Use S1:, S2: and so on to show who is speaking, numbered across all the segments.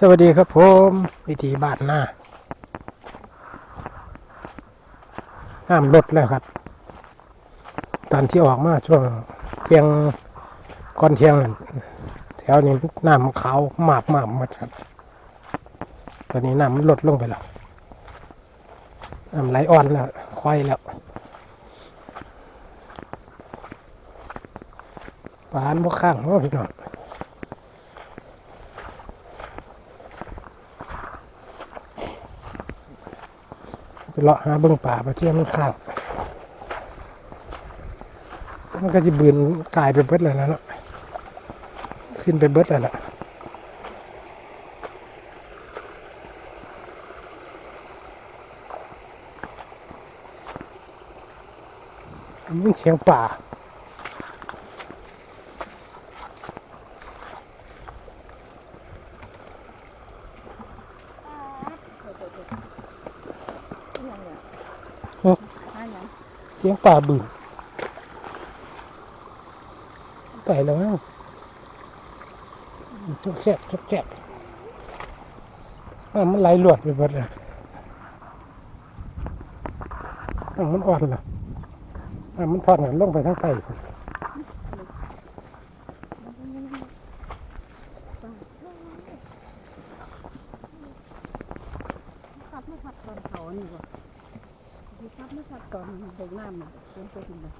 S1: สวัสดีครับผม วิธีบ้านหน้าน้ำลดแล้วครับ ตอนที่ออกมาช่วงเที่ยงก่อนเที่ยงแถวนี้น้ำขาวหมาบหมาบหมดครับ ตอนนี้น้ำมันลดลงไปแล้วน้ำไหลอ่อนแล้วค่อยแล้วปานบกข้างโอ้พี่น้อง เลาะหาเบิ้องป่าไปเที่ยวมันขางมันก็จะบืนกลายไปเบิดเลยแล้วเนาะขึ้นไปเบิดเลยล่ะมันเสียงป่า
S2: อันนั้น
S1: เสียงป่าบืนไปแล้วมั้งจุกแฉบจุกแฉบอะมันไหลหลวดไปหมดเลยอะมันอ่อนละอะมันทอดกันลงไปทั้งไต
S2: ขับไม่ขับตอนเขานี่บ่ที่ ขับไม่ขับตอนเด็กน้ำน่ะเป็นตัวจริงเลย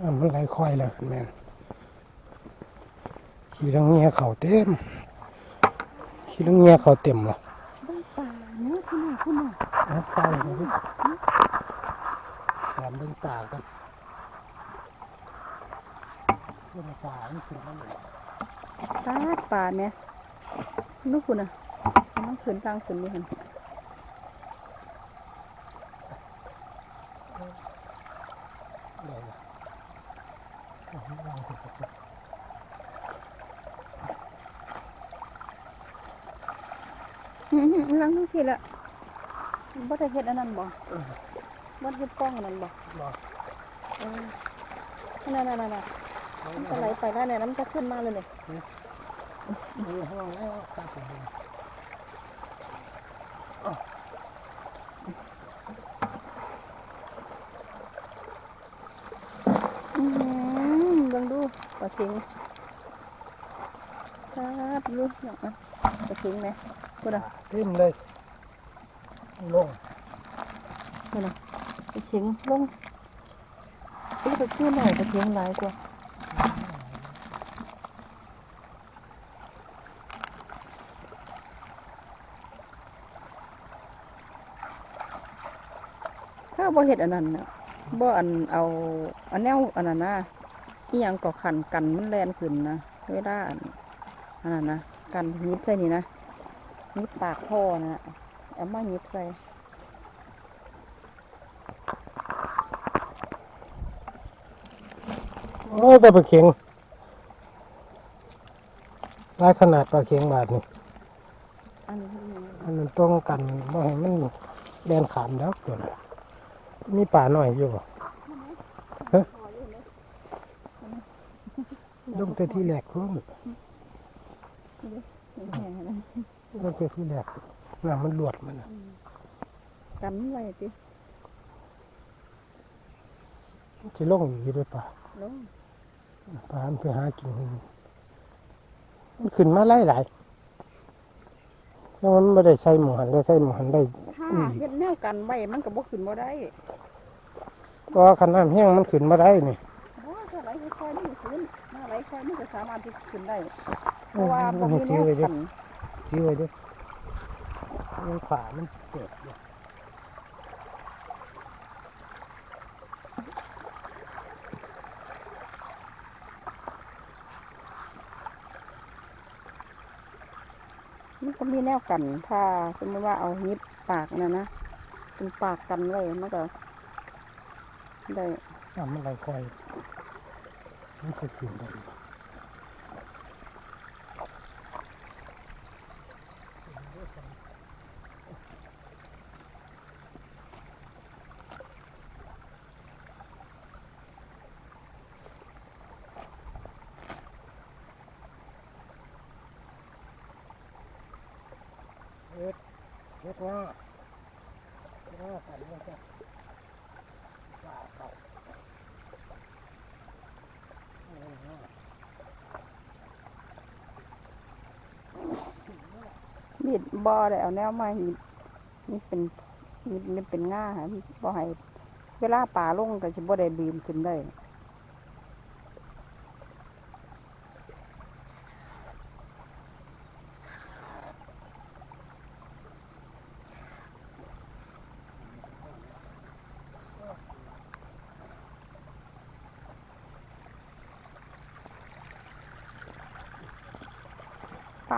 S1: อะมันไหลค่อยแล้วแม่นขี่ทั้งเงี้ยเข่าเต็มขี่ทั้งเงี้ยเข่าเต็มหรอ
S2: บ้านป่าเนื้อที่ไหนคุณน่ะ
S1: น้ำตาเลยดิแถมเบิ่งตากันเบิ่งตานี่คือมัน
S2: ตาดป่าแม่ลูกคุณน่ะมันขืนกลางขืนนี่หัน
S1: ได้ละเอาให้วางสิครับ
S2: อื้อหือ ลังทั้งทีละบ่ได้เฮ็ดอันนั้นบ่บ่ได้เฮ็ดกล้องอันนั้นบ่
S1: รอ
S2: เออนั่นนั่นนั่นมันจะไหลไปได้เนี่ยน้ำจะขึ้นมาเลยเนี่ย
S1: ดูห้องแล้วตาผมดู
S2: อือหือเบิ่งดูปลาเข็งครับดูเนี่ยอะปลาเข็งไหมคุณน่ะ
S1: ทิ่มเลย ลง
S2: นี่นะไปเข็งลงไอ้ไปเชื่อหน่อยไปเข็งหลายกว่าถ้าบ่เฮ็ดอันนั้นน่ะบ่อันเอาอันแนวอันนั้นนะอีหยังก็ขันกันมันแลนขึ้นนะเวลาอันนั้นนะกันยิบใส่นี่นะยิบปากท่อนะ เอามายิบใส่
S1: โอ้แต่ปลาเข็งลายขนาดปลาเข็งบาทนี่
S2: อันนี้
S1: อันนั้นต้องกันบ่ให้มันแดนขามแล้วเกินมีป่าหน่อยอยู่บ่ฮะลงแต่ที่แรกพุ่นลงแต่ที่แรก น้ำมันหลวดมันน่ะ
S2: กันไว้ติ
S1: สิลงอีกอยู่เด้วยป่า
S2: ลง
S1: ปลามันไปหากินมันขึ้นมาไล่หลายแล้วมันไม่ได้ใช้หมูหันได้ใช้หมูหันได้
S2: ถ้าเฮ็ดแนวกันไว้มันก็บ่ขึ้นบ่ได้
S1: เพราะว่าคันน้ำแห้งมันขึ้นมาได้นี่
S2: บ่ถ้าไหลค่อยๆนี่ขึ้นถ้าไหลค่อยมันก็สามารถที่ขึ้นได้เพราะว่าบ่
S1: มัน
S2: มีแน
S1: ชี้
S2: ว
S1: ไว้ด้ว
S2: กั
S1: ย
S2: น
S1: ชี้ไว้ด้วย มันขวามันเปิดอยู่
S2: มันก็มีแนวกันถ้าสมมติว่าเอายิบปากนั่นนะเป็นปากกันไว้มันก็ได้
S1: น้ำมันไหลคอยมันก็ขึ้นได้ เฮ็ดเฮ็ดว่าว่ากันว่าจะว่าเขา
S2: มีดบ่ได้เอาแนวมาหีบนี่เป็นนี่นี่เป็นง่าค่ะบ่ให้เวลาป่าลงก็สิบ่ได้บีมขึ้นได้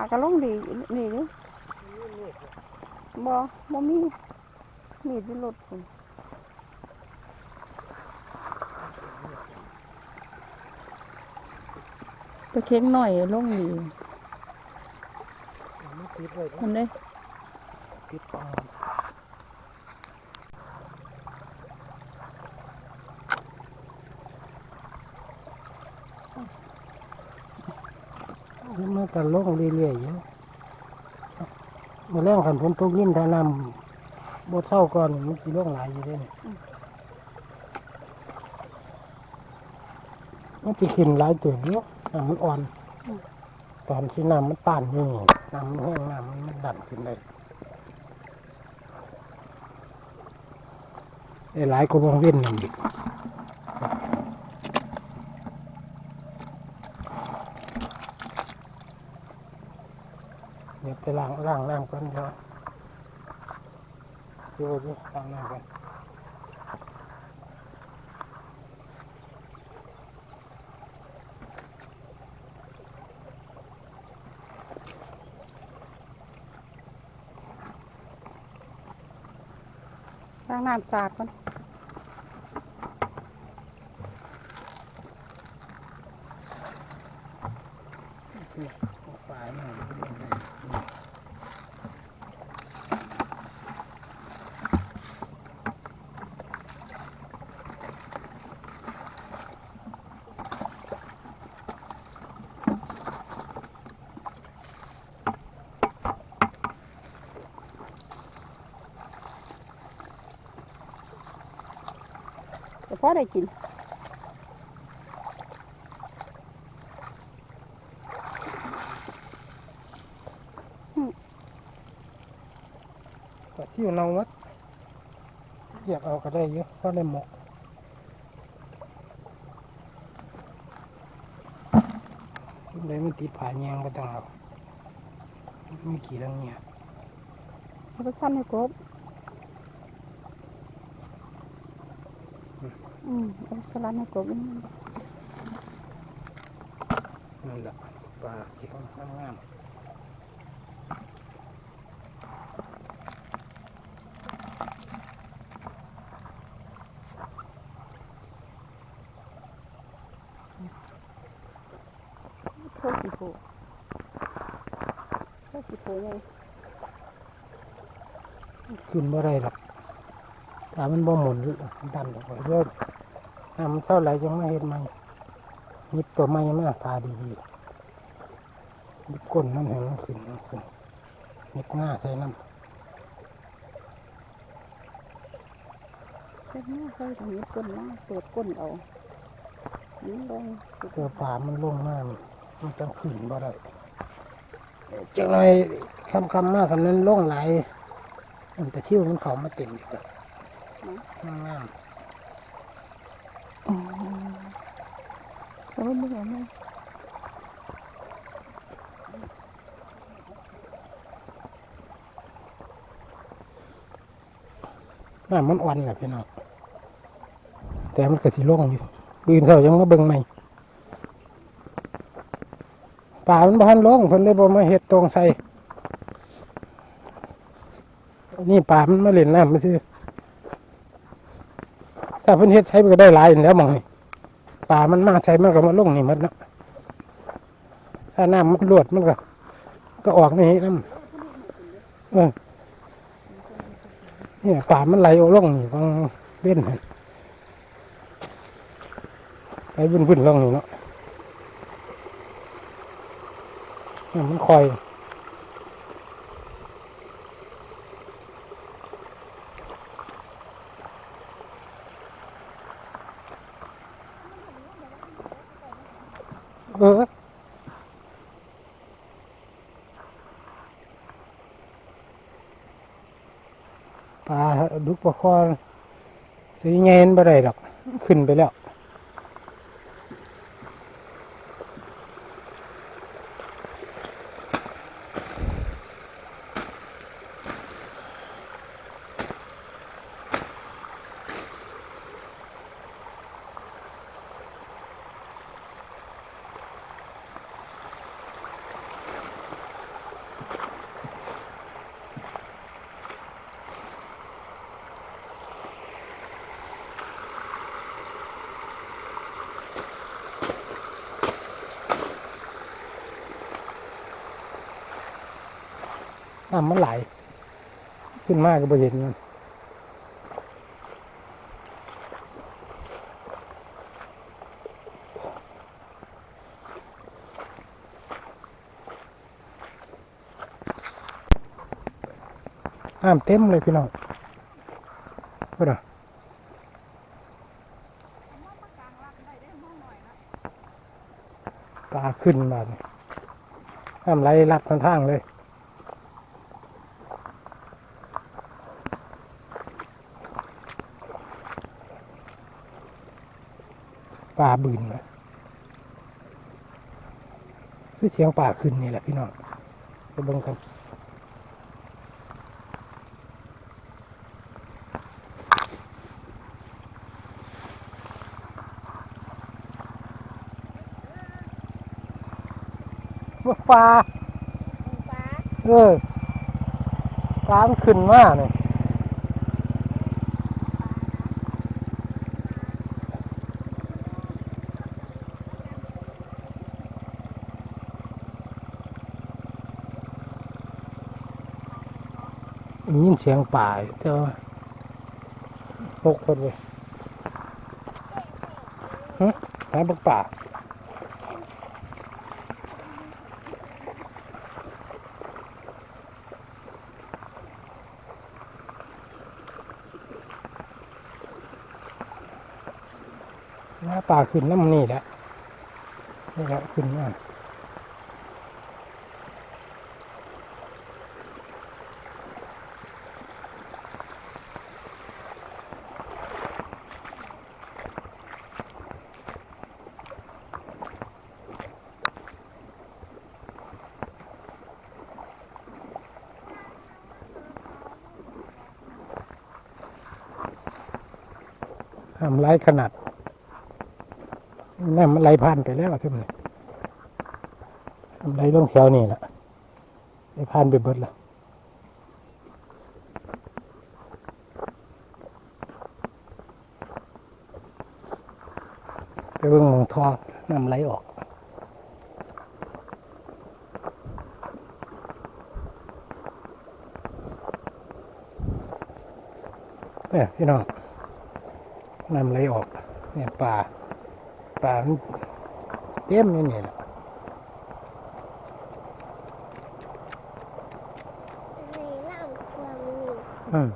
S2: าก็ลงดีนี่นี่บ่บ่มีมีดที่รถพุ่นไปเค้งหน่อยลงดี
S1: มันติดไว้
S2: มันได้
S1: ติดปอง มันก็ลงเรื่อยๆอยู่เมื่อแรงขันฝนตกยิ่นถ้าน้ำบดเศร้าก่อนมันสิลงหลายอยู่เด้เนี่ยมันจะขึ้นหลายเติบเยอะน้ำมันอ่อน ตอนที่น้ำมันต้านยู่นี่น้ำมันแห้งน้ำมันดันขึ้นได้ได้หลายกว่าบางเว้นนั่นดิ เดี๋ยวไปล้างล้างน้ำก่อนเดี๋ยวดูดิล้างน้ำก่อน
S2: ล้างน้ำสาดก่อน
S1: ฝ่ายมันเป็นยังไง
S2: แต่พอได้กิน
S1: ก็ที่เราวัดอยากเอาก็ได้เยอะก็ได้หมกเลยมันติดผาแยงก็ต้องเอาไม่ขี่เรื่องเนี้ย
S2: เอาไปสั้นให้ครบ อืมเอาสลัดให้ครบ
S1: นั่นแหละปลาที่เขาทำงาม
S2: โคสิโพโคสิโพยัง
S1: ขึ้นบ่ได้หรอก ถ้ามันบ่หมุนดันออกไปเยอะน้ำมันเท่าไหรจังไม่เห็นมันนิบตัวไม้มาพาดีๆนิบก้นมันเห็นมันขึ้นมันขึ้นนิบหน้าใส่น้ำ
S2: เป็นหน้าใส่ตรงนี้ก้นหน้าเปิดก้นเอานี่ลง
S1: เพื่อป่ามันลงน้ำมันจังขึ้นบ่ได้จังไรคำคำๆมากคำนั้นลงไหลายอันแต่ที่วมันเขามาเต็มอีกแล้ว น้ำน้
S2: อ๋อแล้วมันยังไงำ
S1: น้ำมันอ่อนแหละพี่น้องแต่มันก็สิลงอยู่ปืนเสายังมาเบิ่งใหม่ป่ามันบ่ทันลงเพิ่นเลยบ่มาเฮ็ดตรงใส่นี่ป่ามันมาเล่นน้ำมาซื้อ ถ้าเพิ่นเฮ็ดใช้มันก็ได้หลายอยู่แล้วมองนี่ป่ามันมาใช้มันก็มาลงนี่มดเนาะถ้าน้ำมันรวดมันก็ ก็ออกนี่น้ำเออเนี่ยป่ามันไหลออกลงนี่บางเว้นหั่นไหลวุ่นๆลงนี่เนาะมันคอย ปลาดูกปลาคอสีเงินไปได้หรอก ขึ้นไปแล้ว น้ำมันไหลขึ้นมากก็บ่เห็นมันน้ำเต็มเลยพี่น้องก็นะปลาขึ้นมาน้ำไหลลัดทางเลย ป่าบืนนะคือเสียงป่าขึ้นนี่แหละพี่น้องไปเบิ่งกันว่าปลา
S2: ฟ้า
S1: เออปลามันขึ้นมากเลย ยินเสียงป่าเจ้าพกคนเลยฮะหาบักป่าหน้าป่าขึ้นน้ำนี่แหละนี่แหละขึ้นมา ทำไรขนาดน้ำมันไหลผ่านไปแล้วใช่ไหมน้ำไหลลงแถวนี่แหละไหลผ่านไปเบิดล้วไปเบิ่งมองทองน้ำไหลออกเนี่ยพี่น้อง น้ำไหลออก เนี่ยป่าป่ามันเต็มอยู่นี่แหละ
S3: ในร่างความมี
S1: อืม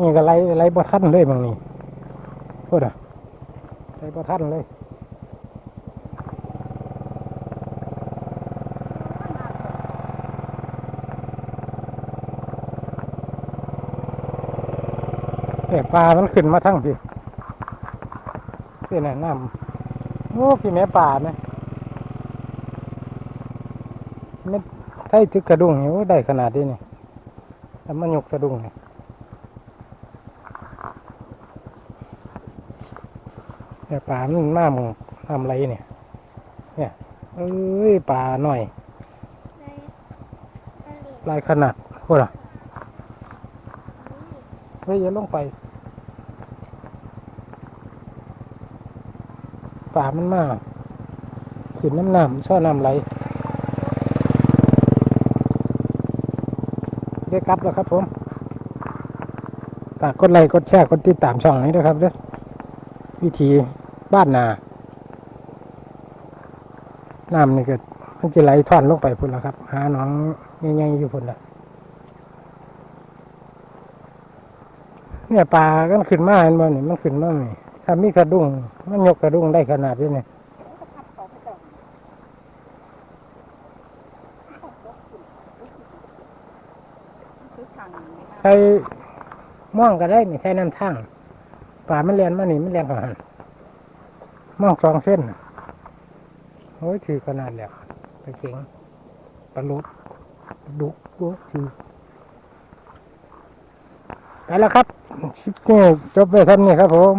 S1: นี่ก็ไหลไหลบ่ทันเลยบางนี่พูดอะไหลบ่ทันเลยเนี่ยปลามันขึ้นมาทั้งพี่พี่น่ะนำโอ้พี่แม่ป่าไหมไม่ไทยถึกกระดุงนี่โอ้ได้ขนาดนี้นี่แล้วมันยกกระดุงนี่ เนี่ยป่ามันน้ำน้ำไหลเนี่ย เนี่ยเอ้ยป่าหน่อย
S3: ในทะเล
S1: ลายขนาดพูดอะเฮ้ยอย่าลงไป ป่ามันมากขึ้นน้ำน้ำช่อน้ำไหลได้กลับแล้วครับผมกฝากกดไลค์กดแชร์กดติดตามช่องนี้ด้วยครับเด้อวิธี บ้านนาน้ำนี่ก็มันจะไหลท่อนลงไปพุ่นละครับ หาหนองใหญ่ๆอยู่พุ่นละเนี่ยปลาก็ขึ้นมาเห็นบ่นี่มันขึ้นมาไหมถ้ามีกระดุงมันยกกระดุงได้ขนาดนี้เนี่ย
S2: คือทางนี้
S1: ม่วงก็ได้นี่ใส่น้ำทั้งปลามันเลียนมานี่มันเลียนผ่าน มั่งสองเส้นโอ้ยถือขนาดแล้วปลาเข็งปลาลุดดุกดุถือไปแล้วครับชิปนี้จบไปท่านนี้ครับผม